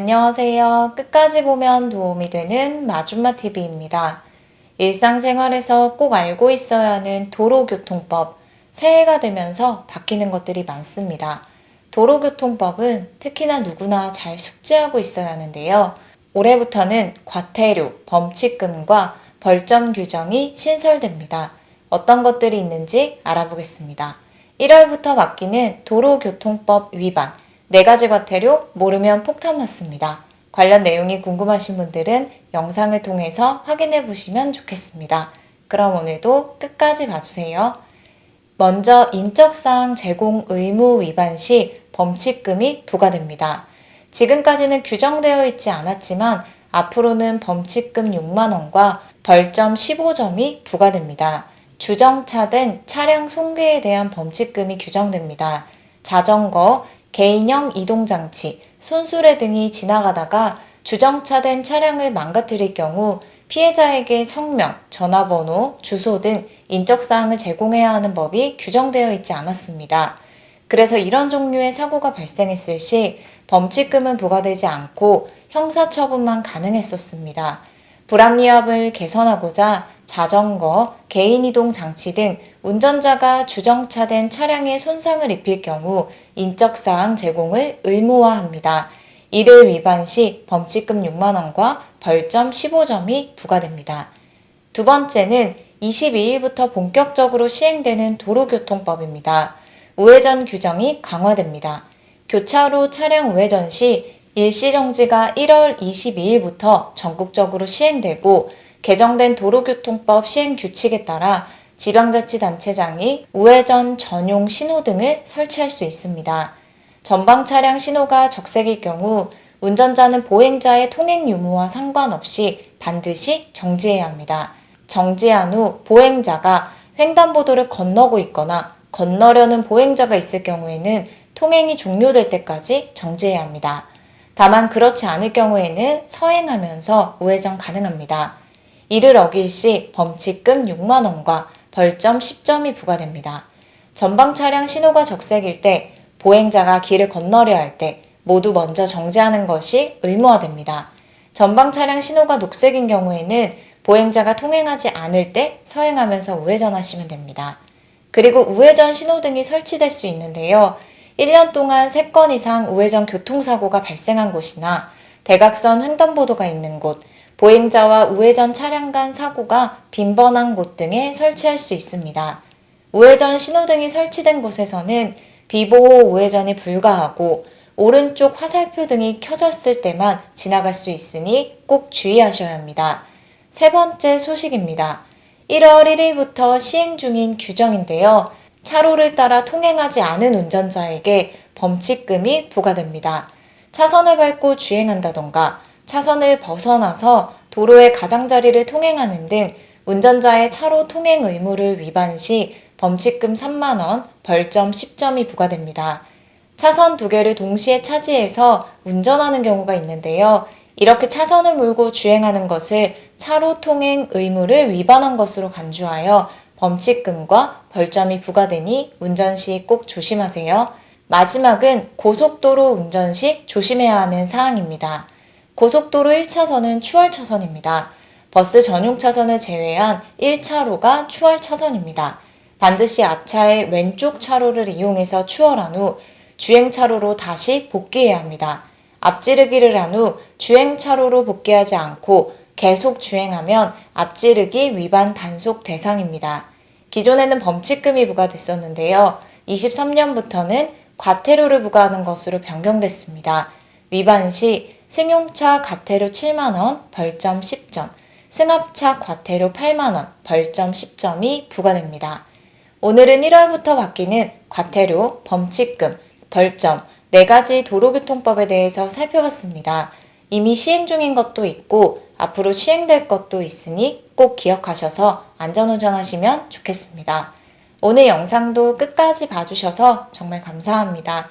안녕하세요. 끝까지 보면 도움이 되는 마준마 TV입니다. 일상생활에서 꼭 알고 있어야 하는 도로교통법. 새해가 되면서 바뀌는 것들이 많습니다. 도로교통법은 특히나 누구나 잘 숙지하고 있어야 하는데요. 올해부터는 과태료, 범칙금과 벌점 규정이 신설됩니다. 어떤 것들이 있는지 알아보겠습니다. 1월부터 바뀌는 도로교통법 위반, 네 가지 과태료 모르면 폭탄 맞습니다. 관련 내용이 궁금하신 분들은 영상을 통해서 확인해 보시면 좋겠습니다. 그럼 오늘도 끝까지 봐주세요. 먼저 인적사항 제공 의무 위반 시 범칙금이 부과됩니다. 지금까지는 규정되어 있지 않았지만 앞으로는 범칙금 6만원과 벌점 15점이 부과됩니다. 주정차된 차량 손괴에 대한 범칙금이 규정됩니다. 자전거, 개인형 이동장치, 손수레 등이 지나가다가 주정차된 차량을 망가뜨릴 경우 피해자에게 성명, 전화번호, 주소 등 인적사항을 제공해야 하는 법이 규정되어 있지 않았습니다. 그래서 이런 종류의 사고가 발생했을 시 범칙금은 부과되지 않고 형사처분만 가능했었습니다. 불합리합을 개선하고자 자전거, 개인이동 장치 등 운전자가 주정차된 차량에 손상을 입힐 경우 인적사항 제공을 의무화합니다. 이를 위반 시 범칙금 6만원과 벌점 15점이 부과됩니다. 두 번째는 22일부터 본격적으로 시행되는 도로교통법입니다. 우회전 규정이 강화됩니다. 교차로 차량 우회전 시 일시정지가 1월 22일부터 전국적으로 시행되고 개정된 도로교통법 시행 규칙에 따라 지방자치단체장이 우회전 전용 신호등을 설치할 수 있습니다. 전방 차량 신호가 적색일 경우 운전자는 보행자의 통행 유무와 상관없이 반드시 정지해야 합니다. 정지한 후 보행자가 횡단보도를 건너고 있거나 건너려는 보행자가 있을 경우에는 통행이 종료될 때까지 정지해야 합니다. 다만 그렇지 않을 경우에는 서행하면서 우회전 가능합니다. 이를 어길 시 범칙금 6만원과 벌점 10점이 부과됩니다. 전방 차량 신호가 적색일 때 보행자가 길을 건너려 할 때 모두 먼저 정지하는 것이 의무화됩니다. 전방 차량 신호가 녹색인 경우에는 보행자가 통행하지 않을 때 서행하면서 우회전하시면 됩니다. 그리고 우회전 신호등이 설치될 수 있는데요. 1년 동안 3건 이상 우회전 교통사고가 발생한 곳이나 대각선 횡단보도가 있는 곳, 보행자와 우회전 차량 간 사고가 빈번한 곳 등에 설치할 수 있습니다. 우회전 신호등이 설치된 곳에서는 비보호 우회전이 불가하고 오른쪽 화살표 등이 켜졌을 때만 지나갈 수 있으니 꼭 주의하셔야 합니다. 세 번째 소식입니다. 1월 1일부터 시행 중인 규정인데요. 차로를 따라 통행하지 않은 운전자에게 범칙금이 부과됩니다. 차선을 밟고 주행한다던가 차선을 벗어나서 도로의 가장자리를 통행하는 등 운전자의 차로 통행 의무를 위반 시 범칙금 3만원, 벌점 10점이 부과됩니다. 차선 두 개를 동시에 차지해서 운전하는 경우가 있는데요. 이렇게 차선을 물고 주행하는 것을 차로 통행 의무를 위반한 것으로 간주하여 범칙금과 벌점이 부과되니 운전 시 꼭 조심하세요. 마지막은 고속도로 운전 시 조심해야 하는 사항입니다. 고속도로 1차선은 추월 차선입니다. 버스 전용 차선을 제외한 1차로가 추월 차선입니다. 반드시 앞차의 왼쪽 차로를 이용해서 추월한 후 주행 차로로 다시 복귀해야 합니다. 앞지르기를 한 후 주행 차로로 복귀하지 않고 계속 주행하면 앞지르기 위반 단속 대상입니다. 기존에는 범칙금이 부과됐었는데요. 23년부터는 과태료를 부과하는 것으로 변경됐습니다. 위반 시 승용차 과태료 7만원, 벌점 10점, 승합차 과태료 8만원, 벌점 10점이 부과됩니다. 오늘은 1월부터 바뀌는 과태료, 범칙금, 벌점, 네 가지 도로교통법에 대해서 살펴봤습니다. 이미 시행 중인 것도 있고 앞으로 시행될 것도 있으니 꼭 기억하셔서 안전운전하시면 좋겠습니다. 오늘 영상도 끝까지 봐주셔서 정말 감사합니다.